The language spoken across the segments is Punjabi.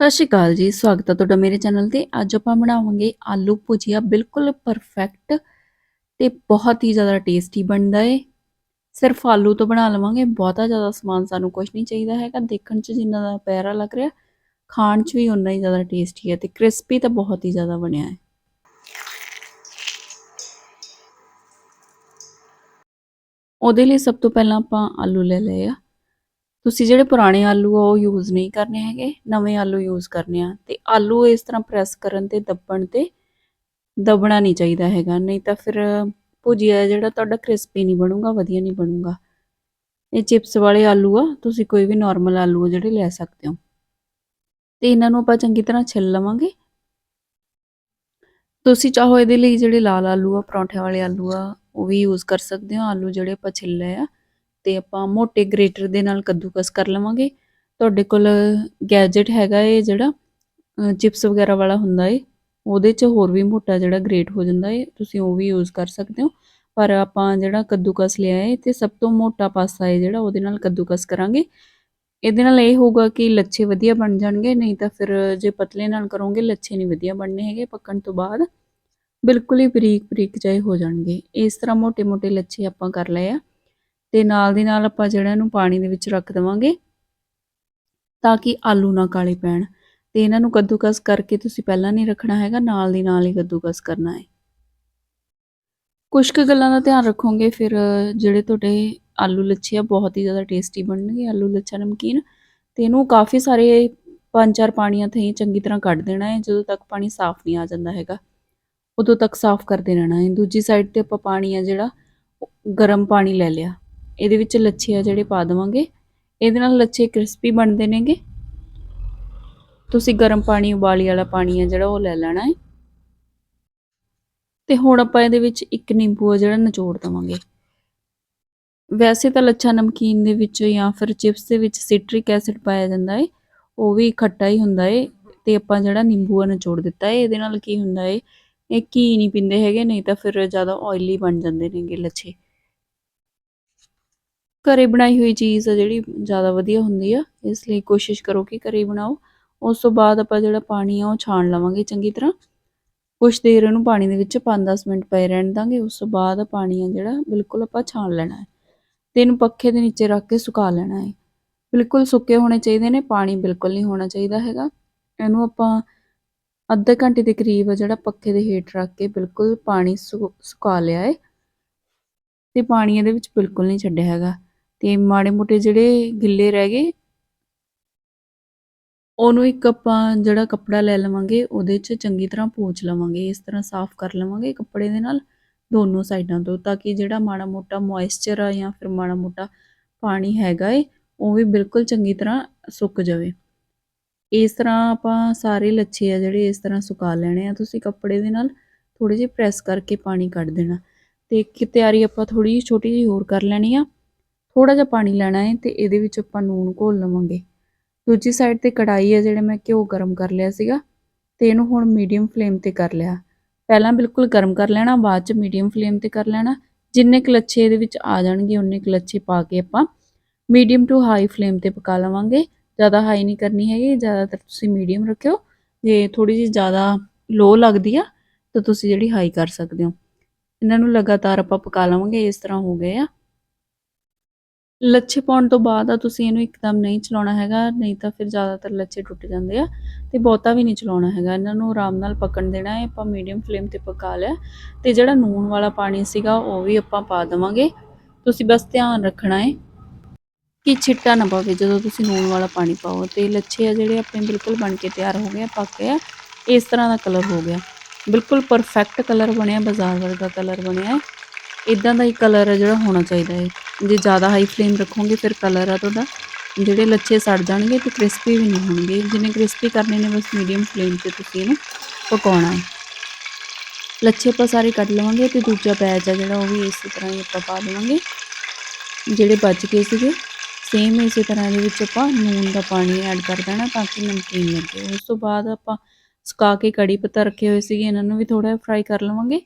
ਸਤਿ ਸ਼੍ਰੀ ਅਕਾਲ ਜੀ, ਸਵਾਗਤ ਹੈ ਤੁਹਾਡਾ ਮੇਰੇ ਚੈਨਲ ਤੇ। ਅੱਜ ਆਪਾਂ ਬਣਾਵਾਂਗੇ ਆਲੂ ਭੁਜੀਆ, ਬਿਲਕੁਲ ਪਰਫੈਕਟ ਤੇ ਬਹੁਤ ਹੀ ਜ਼ਿਆਦਾ ਟੇਸਟੀ ਬਣਦਾ ਏ। ਸਿਰਫ ਆਲੂ ਤੋਂ ਬਣਾ ਲਵਾਂਗੇ, ਬਹੁਤਾ ਜ਼ਿਆਦਾ ਸਮਾਨ ਸਾਨੂੰ ਕੁਝ ਨਹੀਂ ਚਾਹੀਦਾ ਹੈਗਾ। ਦੇਖਣ 'ਚ ਜਿੰਨਾ ਦਾ ਪਿਆਰਾ ਲੱਗ ਰਿਹਾ, ਖਾਣ 'ਚ ਵੀ ਉਨਾ ਹੀ ਜ਼ਿਆਦਾ ਟੇਸਟੀ ਹੈ ਤੇ ਕ੍ਰਿਸਪੀ ਤਾਂ ਬਹੁਤ ਹੀ ਜ਼ਿਆਦਾ ਬਣਿਆ ਹੈ। ਉਹਦੇ ਲਈ ਸਭ ਤੋਂ ਪਹਿਲਾਂ ਆਪਾਂ ਆਲੂ ਲੈ ਲਏ ਆ। ਤੁਸੀਂ ਜਿਹੜੇ ਪੁਰਾਣੇ ਆਲੂ ਆ, ਉਹ ਯੂਜ਼ ਨਹੀਂ ਕਰਨੇ ਹੈਗੇ, ਨਵੇਂ ਆਲੂ ਯੂਜ਼ ਕਰਨੇ ਆ। ਤੇ ਆਲੂ ਇਸ ਤਰ੍ਹਾਂ ਪ੍ਰੈਸ ਕਰਨ ਤੇ ਦੱਬਣ ਤੇ ਦਬਣਾ ਨਹੀਂ ਚਾਹੀਦਾ ਹੈਗਾ, ਨਹੀਂ ਤਾਂ ਫਿਰ ਭੁਜੀਆ ਜਿਹੜਾ ਤੁਹਾਡਾ ਕ੍ਰਿਸਪੀ ਨਹੀਂ ਬਣੂਗਾ, ਵਧੀਆ ਨਹੀਂ ਬਣੂਗਾ। ਇਹ ਚਿਪਸ ਵਾਲੇ ਆਲੂ ਆ, ਤੁਸੀਂ ਕੋਈ ਵੀ ਨਾਰਮਲ ਆਲੂ ਜਿਹੜੇ ਲੈ ਸਕਦੇ ਹੋ। ਤੇ ਇਹਨਾਂ ਨੂੰ ਆਪਾਂ ਚੰਗੀ ਤਰ੍ਹਾਂ ਛਿੱਲ ਲਵਾਂਗੇ। ਤੁਸੀਂ ਚਾਹੋ ਇਹਦੇ ਲਈ ਜਿਹੜੇ ਲਾਲ ਆਲੂ ਆ ਪਰੌਂਠੇ ਵਾਲੇ ਆਲੂ ਆ, ਉਹ ਵੀ ਯੂਜ਼ ਕਰ ਸਕਦੇ ਹੋ। ਆਲੂ ਜਿਹੜੇ ਆਪਾਂ ਛਿੱਲੇ ਆ ਤੇ ਆਪਾਂ ਮੋਟੇ ਗਰੇਟਰ ਦੇ ਨਾਲ ਕੱਦੂਕਸ ਕਰ ਲਵਾਂਗੇ। ਤੁਹਾਡੇ ਕੋਲ ਗੈਜਟ ਹੈਗਾ ਏ ਜਿਹੜਾ ਚਿਪਸ ਵਗੈਰਾ ਵਾਲਾ ਹੁੰਦਾ ਏ, ਉਹਦੇ 'ਚ ਹੋਰ ਵੀ ਮੋਟਾ ਜਿਹੜਾ ਗ੍ਰੇਟ ਹੋ ਜਾਂਦਾ ਏ, ਤੁਸੀਂ ਉਹ ਵੀ ਯੂਜ਼ ਕਰ ਸਕਦੇ ਹੋ। ਪਰ ਆਪਾਂ ਜਿਹੜਾ ਕੱਦੂਕਸ ਲਿਆ ਏ, ਤੇ ਸਭ ਤੋਂ ਮੋਟਾ ਪਾਸਾ ਏ ਜਿਹੜਾ, ਉਹਦੇ ਨਾਲ ਕੱਦੂਕਸ ਕਰਾਂਗੇ। ਇਹਦੇ ਨਾਲ ਇਹ ਹੋਊਗਾ ਕਿ ਲੱਛੇ ਵਧੀਆ ਬਣ ਜਾਣਗੇ, ਨਹੀਂ ਤਾਂ ਫਿਰ ਜੇ ਪਤਲੇ ਨਾਲ ਕਰੋਗੇ, ਲੱਛੇ ਨਹੀਂ ਵਧੀਆ ਬਣਨੇ ਹੈਗੇ ਪੱਕਣ ਤੋਂ ਬਾਅਦ। ਬਿਲਕੁਲ ਹੀ ਬਰੀਕ ਬਰੀਕ ਜਿਹੇ ਹੋ ਜਾਣਗੇ। ਇਸ ਤਰ੍ਹਾਂ ਮੋਟੇ ਮੋਟੇ ਲੱਛੇ ਆਪਾਂ ਕਰ ਲਏ ਆ। ਤੇ ਨਾਲ ਦੀ ਨਾਲ ਆਪਾਂ ਜਿਹੜਾ ਇਹਨੂੰ ਪਾਣੀ ਦੇ ਵਿੱਚ ਰੱਖ ਦੇਵਾਂਗੇ ਤਾਂ ਕਿ ਆਲੂ ਨਾ ਕਾਲੇ ਪੈਣ ਤੇ ਇਹਨਾਂ ਨੂੰ ਕੱਦੂਕਸ ਕਰਕੇ ਤੁਸੀਂ ਪਹਿਲਾਂ ਨਹੀਂ ਰੱਖਣਾ ਹੈਗਾ, ਨਾਲ ਦੀ ਨਾਲ ਹੀ ਕੱਦੂਕਸ ਕਰਨਾ ਹੈ। ਕੁਝ ਕੁ ਗੱਲਾਂ ਦਾ ਧਿਆਨ ਰੱਖੋਗੇ, ਫਿਰ ਜਿਹੜੇ ਤੁਹਾਡੇ ਆਲੂ ਲੱਛੇ ਆ, ਬਹੁਤ ਹੀ ਜ਼ਿਆਦਾ ਟੇਸਟੀ ਬਣਨਗੇ ਆਲੂ ਲੱਛਾ ਨਮਕੀਨ ਤੇ ਇਹਨੂੰ ਕਾਫੀ ਸਾਰੇ ਪੰਜ ਚਾਰ ਪਾਣੀਆਂ ਥਈ ਚੰਗੀ ਤਰ੍ਹਾਂ ਕੱਢ ਦੇਣਾ ਹੈ, ਜਦੋਂ ਤੱਕ ਪਾਣੀ ਸਾਫ਼ ਨਹੀਂ ਆ ਜਾਂਦਾ ਹੈਗਾ, ਉਦੋਂ ਤੱਕ ਸਾਫ਼ ਕਰਦੇ ਰਹਿਣਾ ਹੈ। ਦੂਜੀ ਸਾਈਡ ਤੇ ਆਪਾਂ ਪਾਣੀ ਆ ਜਿਹੜਾ, ਗਰਮ ਪਾਣੀ ਲੈ ਲਿਆ। ਇਹਦੇ ਵਿੱਚ ਲੱਛੇ ਆ ਜਿਹੜੇ ਪਾ ਦਵਾਂਗੇ। ਇਹਦੇ ਨਾਲ ਲੱਛੇ ਕ੍ਰਿਸਪੀ ਬਣਦੇ ਨੇਗੇ। ਤੁਸੀਂ ਗਰਮ ਪਾਣੀ, ਉਬਾਲੀ ਵਾਲਾ ਪਾਣੀ ਆ ਜਿਹੜਾ ਉਹ ਲੈ ਲੈਣਾ ਹੈ ਤੇ ਹੁਣ ਆਪਾਂ ਇਹਦੇ ਵਿੱਚ ਇੱਕ ਨਿੰਬੂ ਆ ਜਿਹੜਾ ਨਿਚੋੜ ਦਵਾਂਗੇ। ਵੈਸੇ ਤਾਂ ਲੱਛਾ ਨਮਕੀਨ ਦੇ ਵਿੱਚ ਜਾਂ ਫਿਰ ਚਿਪਸ ਦੇ ਵਿੱਚ ਸਿਟ੍ਰਿਕ ਐਸਿਡ ਪਾਇਆ ਜਾਂਦਾ ਹੈ ਉਹ ਵੀ ਖੱਟਾ ਹੀ ਹੁੰਦਾ ਹੈ ਤੇ ਆਪਾਂ ਜਿਹੜਾ ਨਿੰਬੂ ਆ ਨਿਚੋੜ ਦਿੱਤਾ ਹੈ ਇਹਦੇ ਨਾਲ ਕੀ ਹੁੰਦਾ ਹੈ ਇਹ ਘੀ ਨਹੀਂ ਪਿੰਦੇ ਹੈਗੇ, ਨਹੀਂ ਤਾਂ ਫਿਰ ਜ਼ਿਆਦਾ ਆਇਲੀ ਬਣ ਜਾਂਦੇ ਨੇਗੇ ਲੱਛੇ। ਘਰੇ ਬਣਾਈ ਹੋਈ ਚੀਜ਼ ਆ ਜਿਹੜੀ ਜ਼ਿਆਦਾ ਵਧੀਆ ਹੁੰਦੀ ਆ, ਇਸ ਲਈ ਕੋਸ਼ਿਸ਼ ਕਰੋ ਕਿ ਘਰੇ ਬਣਾਓ। ਉਸ ਤੋਂ ਬਾਅਦ ਆਪਾਂ ਜਿਹੜਾ ਪਾਣੀ ਆ ਉਹ ਛਾਣ ਲਵਾਂਗੇ ਚੰਗੀ ਤਰ੍ਹਾਂ। ਕੁਝ ਦੇਰ ਇਹਨੂੰ ਪਾਣੀ ਦੇ ਵਿੱਚ 5-10 ਮਿੰਟ ਪਏ ਰਹਿਣ ਦਾਂਗੇ, ਉਸ ਤੋਂ ਬਾਅਦ ਪਾਣੀ ਆ ਜਿਹੜਾ ਬਿਲਕੁਲ ਆਪਾਂ ਛਾਣ ਲੈਣਾ ਹੈ। ਤੇ ਇਹਨੂੰ ਪੱਖੇ ਦੇ ਨੀਚੇ ਰੱਖ ਕੇ ਸੁਕਾ ਲੈਣਾ ਹੈ। ਬਿਲਕੁਲ ਸੁੱਕੇ ਹੋਣੇ ਚਾਹੀਦੇ ਨੇ, ਪਾਣੀ ਬਿਲਕੁਲ ਨਹੀਂ ਹੋਣਾ ਚਾਹੀਦਾ ਹੈਗਾ। ਇਹਨੂੰ ਆਪਾਂ ਅੱਧੇ ਘੰਟੇ ਦੇ ਕਰੀਬ ਜਿਹੜਾ ਪੱਖੇ ਦੇ ਹੇਠ ਰੱਖ ਕੇ ਬਿਲਕੁਲ ਪਾਣੀ ਸੁਕਾ ਲਿਆ ਹੈ। ਤੇ ਪਾਣੀ ਇਹਦੇ ਵਿੱਚ ਬਿਲਕੁਲ ਨਹੀਂ ਛੱਡਿਆ ਹੈਗਾ। ਤੇ ਮਾੜੇ ਮੋਟੇ ਜਿਹੜੇ ਗਿੱਲੇ ਰਹਿ ਗਏ, ਉਹਨੂੰ ਇੱਕ ਆਪਾਂ ਜਿਹੜਾ ਕੱਪੜਾ ਲੈ ਲਵਾਂਗੇ, ਉਹਦੇ 'ਚ ਚੰਗੀ ਤਰ੍ਹਾਂ ਪੋਚ ਲਵਾਂਗੇ, ਇਸ ਤਰ੍ਹਾਂ ਸਾਫ਼ ਕਰ ਲਵਾਂਗੇ ਕੱਪੜੇ ਦੇ ਨਾਲ ਦੋਨੋਂ ਸਾਈਡਾਂ ਤੋਂ, ਤਾਂ ਕਿ ਜਿਹੜਾ ਮਾੜਾ ਮੋਟਾ ਮੋਇਸਚਰ ਆ ਜਾਂ ਫਿਰ ਮਾੜਾ ਮੋਟਾ ਪਾਣੀ ਹੈਗਾ ਏ, ਉਹ ਵੀ ਬਿਲਕੁਲ ਚੰਗੀ ਤਰ੍ਹਾਂ ਸੁੱਕ ਜਾਵੇ। ਇਸ ਤਰ੍ਹਾਂ ਆਪਾਂ ਸਾਰੇ ਲੱਛੇ ਆ ਜਿਹੜੇ ਇਸ ਤਰ੍ਹਾਂ ਸੁਕਾ ਲੈਣੇ ਆ, ਤੁਸੀਂ ਕੱਪੜੇ ਦੇ ਨਾਲ ਥੋੜੇ ਜਿਹਾ ਪ੍ਰੈਸ ਕਰਕੇ ਪਾਣੀ ਕੱਢ ਦੇਣਾ। ਤੇ ਇੱਕ ਤਿਆਰੀ ਆਪਾਂ ਥੋੜੀ ਛੋਟੀ ਜਿਹੀ ਹੋਰ ਕਰ ਲੈਣੀ ਆ। ਥੋੜਾ ਜਿਹਾ ਪਾਣੀ ਲੈਣਾ ਹੈ ਤੇ ਇਹਦੇ ਵਿੱਚ ਆਪਾਂ ਨੂਨ ਘੋਲ ਲਵਾਂਗੇ। ਦੂਜੀ ਸਾਈਡ ਤੇ ਕੜਾਈ ਹੈ ਜਿਹੜੇ ਮੈਂ ਘਿਓ ਗਰਮ ਕਰ ਲਿਆ ਸੀਗਾ ਤੇ ਇਹਨੂੰ ਹੁਣ ਮੀਡੀਅਮ ਫਲੇਮ ਤੇ ਕਰ ਲਿਆ। ਪਹਿਲਾਂ ਬਿਲਕੁਲ ਗਰਮ ਕਰ ਲੈਣਾ, ਬਾਅਦ ਚ ਮੀਡੀਅਮ ਫਲੇਮ ਤੇ ਕਰ ਲੈਣਾ। ਜਿੰਨੇ ਕਲੱਛੇ ਇਹਦੇ ਵਿੱਚ ਆ ਜਾਣਗੇ, ਉਹਨੇ ਕਲੱਛੇ ਪਾ ਕੇ ਆਪਾਂ ਮੀਡੀਅਮ ਟੂ ਹਾਈ ਫਲੇਮ ਤੇ ਪਕਾ ਲਵਾਂਗੇ। ਜ਼ਿਆਦਾ ਹਾਈ ਨਹੀਂ ਕਰਨੀ ਹੈਗੀ, ਜ਼ਿਆਦਾਤਰ ਤੁਸੀਂ ਮੀਡੀਅਮ ਰੱਖਿਓ। ਜੇ ਥੋੜੀ ਜਿਹੀ ਜ਼ਿਆਦਾ ਲੋ ਲੱਗਦੀ ਆ, ਤਾਂ ਤੁਸੀਂ ਜਿਹੜੀ ਹਾਈ ਕਰ ਸਕਦੇ ਹੋ। ਇਹਨਾਂ ਨੂੰ ਲਗਾਤਾਰ ਆਪਾਂ ਪਕਾ ਲਵਾਂਗੇ, ਇਸ ਤਰ੍ਹਾਂ ਹੋ ਗਏ ਆ। ਲੱਛੇ ਪਾਉਣ ਤੋਂ ਬਾਅਦ ਆ ਤੁਸੀਂ ਇਹਨੂੰ ਇੱਕਦਮ ਨਹੀਂ ਚਲਾਉਣਾ ਹੈਗਾ, ਨਹੀਂ ਤਾਂ ਫਿਰ ਜ਼ਿਆਦਾਤਰ ਲੱਛੇ ਟੁੱਟ ਜਾਂਦੇ ਆ ਤੇ ਬਹੁਤਾ ਵੀ ਨਹੀਂ ਚਲਾਉਣਾ ਹੈਗਾ। ਇਹਨਾਂ ਨੂੰ ਆਰਾਮ ਨਾਲ ਪਕਣ ਦੇਣਾ ਹੈ, ਆਪਾਂ ਮੀਡੀਅਮ ਫਲੇਮ ਤੇ ਪਕਾ ਲਿਆ ਤੇ ਜਿਹੜਾ ਨੂਨ ਵਾਲਾ ਪਾਣੀ ਸੀਗਾ ਉਹ ਵੀ ਆਪਾਂ ਪਾ ਦੇਵਾਂਗੇ। ਤੁਸੀਂ ਬਸ ਧਿਆਨ ਰੱਖਣਾ ਹੈ ਕਿ ਛਿੱਟਾ ਨਾ ਪਵੇ ਜਦੋਂ ਤੁਸੀਂ ਨੂਨ ਵਾਲਾ ਪਾਣੀ ਪਾਓ ਤੇ ਲੱਛੇ ਆ ਜਿਹੜੇ ਆਪਣੇ ਬਿਲਕੁਲ ਬਣ ਕੇ ਤਿਆਰ ਹੋ ਗਏ ਆ, ਪੱਕ ਗਏ ਇਸ ਤਰ੍ਹਾਂ ਦਾ ਕਲਰ ਹੋ ਗਿਆ। ਬਿਲਕੁਲ ਪਰਫੈਕਟ ਕਲਰ ਬਣਿਆ, ਬਾਜ਼ਾਰ ਵਰਗਾ ਕਲਰ ਬਣਿਆ ਇਦਾਂ ਦਾ ਹੀ ਕਲਰ ਜਿਹੜਾ ਹੋਣਾ ਚਾਹੀਦਾ ਹੈ। ਜੇ ਜ਼ਿਆਦਾ ਹਾਈ ਫਲੇਮ ਰੱਖੋਗੇ ਫਿਰ ਕਲਰ ਆ ਤੁਹਾਡਾ। ਜਿਹੜੇ ਲੱਛੇ ਸੜ ਜਾਣਗੇ ਤੇ ਕ੍ਰਿਸਪੀ ਵੀ ਨਹੀਂ ਹੋਣਗੇ। ਜਿੰਨੇ ਕ੍ਰਿਸਪੀ ਕਰਨੇ ਨੇ ਬਸ ਮੀਡੀਅਮ ਫਲੇਮ ਤੇ ਤੁਸੀਂ ਇਹਨੂੰ ਪਕਾਉਣਾ ਹੈ। ਲੱਛੇ ਆਪਾਂ ਸਾਰੇ ਕੱਢ ਲਵਾਂਗੇ ਤੇ ਦੂਜਾ ਪੈਚ ਆ ਜਿਹੜਾ ਉਹ ਵੀ ਇਸੇ ਤਰ੍ਹਾਂ ਹੀ ਆਪਾਂ ਪਾ ਦੇਵਾਂਗੇ। ਜਿਹੜੇ ਬਚ ਗਏ ਸੀਗੇ ਸੇਮ ਇਸੇ ਤਰ੍ਹਾਂ ਦੇ ਵਿੱਚ ਆਪਾਂ ਨੂਨ ਦਾ ਪਾਣੀ ਐਡ ਕਰ ਦੇਣਾ ਤਾਂ ਕਿ ਨਮਕੀਨ ਲੱਗੇ। ਉਸ ਤੋਂ ਬਾਅਦ ਆਪਾਂ ਸੁਕਾ ਕੇ ਕੜੀ ਪੱਤਾ ਰੱਖੇ ਹੋਏ ਸੀਗੇ, ਇਹਨਾਂ ਨੂੰ ਵੀ ਥੋੜਾ ਫਰਾਈ ਕਰ ਲਵਾਂਗੇ।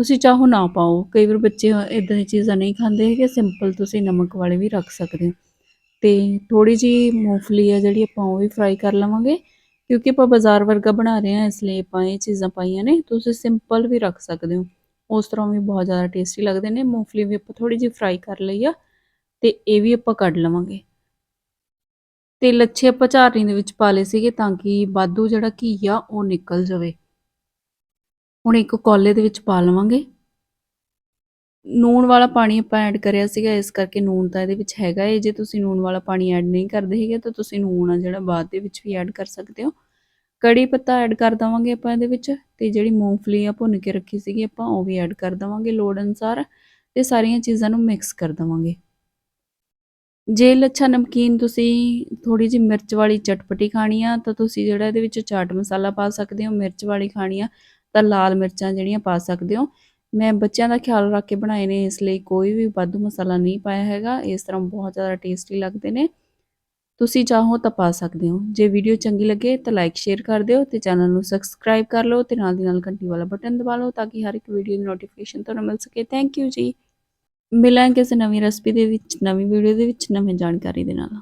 ਤੁਸੀਂ ਚਾਹੋ ਨਾ ਪਾਓ। ਕਈ ਵਾਰ ਬੱਚੇ ਇਦਾਂ ਦੀ ਚੀਜ਼ਾਂ ਨਹੀਂ ਖਾਂਦੇ ਹੈਗੇ ਸਿੰਪਲ ਤੁਸੀਂ ਨਮਕ ਵਾਲੇ ਵੀ ਰੱਖ ਸਕਦੇ ਹੋ। ਤੇ ਥੋੜੀ ਜੀ ਮੂੰਗਫਲੀ ਆ ਜਿਹੜੀ ਆਪਾਂ ਉਹ ਵੀ ਫਰਾਈ ਕਰ ਲਵਾਂਗੇ, ਕਿਉਂਕਿ ਆਪਾਂ ਬਾਜ਼ਾਰ ਵਰਗਾ ਬਣਾ ਰਹੇ ਹਾਂ, ਇਸ ਲਈ ਆਪਾਂ ਇਹ ਚੀਜ਼ਾਂ ਪਾਈਆਂ ਨੇ, ਤੁਸੀਂ ਸਿੰਪਲ ਵੀ ਰੱਖ ਸਕਦੇ ਹੋ। ਉਸ ਤਰ੍ਹਾਂ ਵੀ ਬਹੁਤ ਜ਼ਿਆਦਾ ਟੇਸਟੀ ਲੱਗਦੇ ਨੇ। ਮੂੰਗਫਲੀ ਵੀ ਆਪਾਂ ਥੋੜੀ ਜਿਹੀ ਫਰਾਈ ਕਰ ਲਈ ਆ, ਤੇ ਇਹ ਵੀ ਆਪਾਂ ਕੱਢ ਲਵਾਂਗੇ। ਤੇ ਲੱਛੇ ਆਪਾਂ ਝਾਰਨੀ ਦੇ ਵਿੱਚ ਪਾ ਲਏ ਸੀਗੇ ਤਾਂ ਕਿ ਬਾਦੂ ਜਿਹੜਾ ਘੀ ਆ, ਉਹ ਨਿਕਲ ਜਾਵੇ। ਹੁਣ ਇੱਕ ਕੋਲੇ ਦੇ ਵਿੱਚ ਪਾ ਲਵਾਂਗੇ। ਨੂਣ ਵਾਲਾ ਪਾਣੀ ਆਪਾਂ ਐਡ ਕਰਿਆ ਸੀਗਾ, ਇਸ ਕਰਕੇ ਨੂਣ ਤਾਂ ਇਹਦੇ ਵਿੱਚ ਹੈਗਾ ਹੈ ਜੇ ਤੁਸੀਂ ਨੂਣ ਵਾਲਾ ਪਾਣੀ ਐਡ ਨਹੀਂ ਕਰਦੇ ਹੈਗੇ ਤਾਂ ਤੁਸੀਂ ਨੂਣ ਆ ਜਿਹੜਾ ਬਾਅਦ ਦੇ ਵਿੱਚ ਵੀ ਐਡ ਕਰ ਸਕਦੇ ਹੋ। ਕੜੀ ਪੱਤਾ ਐਡ ਕਰ ਦਵਾਂਗੇ ਆਪਾਂ ਇਹਦੇ ਵਿੱਚ ਤੇ ਜਿਹੜੀ ਮੂੰਗਫਲੀ ਆ ਭੁੰਨ ਕੇ ਰੱਖੀ ਸੀਗੀ ਆਪਾਂ, ਉਹ ਵੀ ਐਡ ਕਰ ਦਵਾਂਗੇ ਲੋੜ ਅਨੁਸਾਰ ਤੇ ਸਾਰੀਆਂ ਚੀਜ਼ਾਂ ਨੂੰ ਮਿਕਸ ਕਰ ਦਵਾਂਗੇ। ਜੇ ਲੱਛਾ ਨਮਕੀਨ ਤੁਸੀਂ ਥੋੜੀ ਜਿਹੀ ਮਿਰਚ ਵਾਲੀ ਚਟਪਟੀ ਖਾਣੀ ਆ, ਤਾਂ ਤੁਸੀਂ ਜਿਹੜਾ ਇਹਦੇ ਵਿੱਚ ਚਾਟ ਮਸਾਲਾ ਪਾ ਸਕਦੇ ਹੋ, ਮਿਰਚ ਵਾਲੀ ਖਾਣੀ ਆ। ਤਾਂ ਲਾਲ ਮਿਰਚਾਂ ਜਿਹੜੀਆਂ ਪਾ ਸਕਦੇ ਹੋ। ਮੈਂ ਬੱਚਿਆਂ ਦਾ ਖਿਆਲ ਰੱਖ ਕੇ ਬਣਾਏ ਨੇ, ਇਸ ਲਈ ਕੋਈ ਵੀ ਵਾਧੂ ਮਸਾਲਾ ਨਹੀਂ ਪਾਇਆ ਹੈਗਾ। ਇਸ ਤਰ੍ਹਾਂ ਬਹੁਤ ਜ਼ਿਆਦਾ ਟੇਸਟੀ ਲੱਗਦੇ ਨੇ। ਤੁਸੀਂ ਚਾਹੋ ਤਾਂ ਪਾ ਸਕਦੇ ਹੋ। ਜੇ ਵੀਡੀਓ ਚੰਗੀ ਲੱਗੇ ਤਾਂ ਲਾਈਕ ਸ਼ੇਅਰ ਕਰ ਦਿਓ ਤੇ ਚੈਨਲ ਨੂੰ ਸਬਸਕ੍ਰਾਈਬ ਕਰ ਲਓ ਤੇ ਨਾਲ ਦੀ ਨਾਲ ਘੰਟੀ ਵਾਲਾ ਬਟਨ ਦਬਾ ਲਓ ਤਾਂ ਕਿ ਹਰ ਇੱਕ ਵੀਡੀਓ ਦੀ ਨੋਟੀਫਿਕੇਸ਼ਨ ਤੁਹਾਨੂੰ ਮਿਲ ਸਕੇ। ਥੈਂਕ ਯੂ ਜੀ। ਮਿਲਾਂਗੇ ਕਿਸੇ ਨਵੀਂ ਰੈਸਪੀ ਦੇ ਵਿੱਚ, ਨਵੀਂ ਵੀਡੀਓ ਦੇ ਵਿੱਚ ਨਵੀਂ ਜਾਣਕਾਰੀ ਦੇ ਨਾਲ।